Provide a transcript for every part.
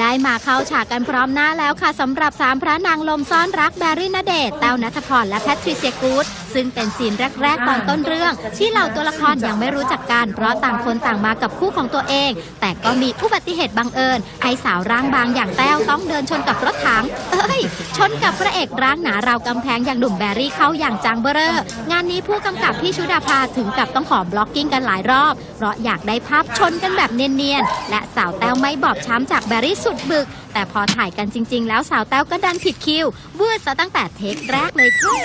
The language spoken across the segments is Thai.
ได้มาเข้าฉากกันพร้อมหน้าแล้วค่ะสำหรับสามพระนางลมซ่อนรักแบรี่ณเดชน์แต้วนัทพรและแพทริเซียกูดซึ่งเป็นซีนแรกๆตอนต้นเรื่อง ที่เหล่าตัวละครยังไม่รู้จักกัน เพราะต่างคนต่างมากับคู่ของตัวเอง แต่ก็มีอุบัติเหตุบังเอิญให้สาวร่างบางอย่างแต้วต้องเดินชนกับรถถัง เอ้ย ชนกับพระเอกร่างหนาราวกำแพงอย่างหนุ่มแบรี่เข้าอย่างจังเบอเร่องานนี้ผู้กำกับพี่ชุดาภาถึงกับต้องขอบล็อกกิ้งกันหลายรอบ เพราะอยากได้ภาพชนกันแบบเนียนๆ และสาวแต้วไม่บอบช้ำจากแบรี่สุดบึก แต่พอถ่ายกันจริง ๆ แล้วสาวแต้วก็ดันผิดคิวเวืดซะตั้งแต่เทคแรกเลยค่ะ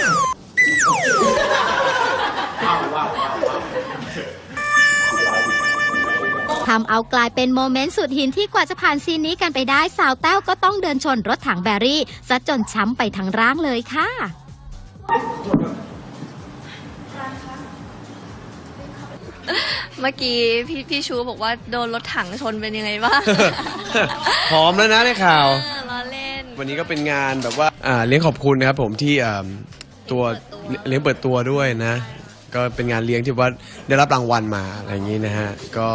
ทำเอากลายเป็นโมเมนต์สุดหินที่กว่าจะผ่านซีนนี้กันไปได้สาวแต้วก็ต้องเดินชนรถถังแบรี่ซะจนช้ำไปทั้งร่างเลยค่ะเมื่อกี้พี่พี่ชูบอกว่าโดนรถถังชนเป็นยังไงบ้างพร้อมแล้วนะในข่าวเออล้อเล่น วันนี้ก็เป็นงานแบบว่าอ่าเลี้ยงขอบคุณนะครับผมที่อ่าตัวเลี้ยงเปิดตัวด้วยนะ ก็เป็นงานเลี้ยงที่ว่าได้รับรางวัลมาอะไรอย่างนี้นะฮะ ก็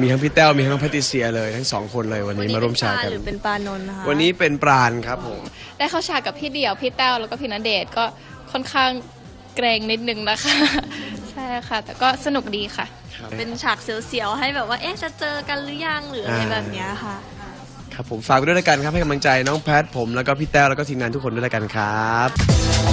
มีทั้งพี่แต้วมีทั้งน้องแพทริเซียเลยทั้งสองคนเลยวันนี้มาร่วมฉากกัน หรือเป็นปลานนท์นะคะวันนี้เป็นปราณครับผม ได้เข้าฉากกับพี่เดี่ยว พี่แต้วแล้วก็พี่ณเดชน์ก็ค่อนข้างเกรงนิดนึงนะคะ ใช่ค่ะ แต่ก็สนุกดีค่ะ เป็นฉากเสียวๆให้แบบว่าเอ๊ะจะเจอกันหรือยังหรืออะไรอ่าแบบเนี้ยค่ะ ครับผมฝากไว้ด้วยละกันครับให้กำลังใจน้องแพทผมแล้วก็พี่แต้วแล้วก็ทีมงานทุกคนด้วยละกันครับ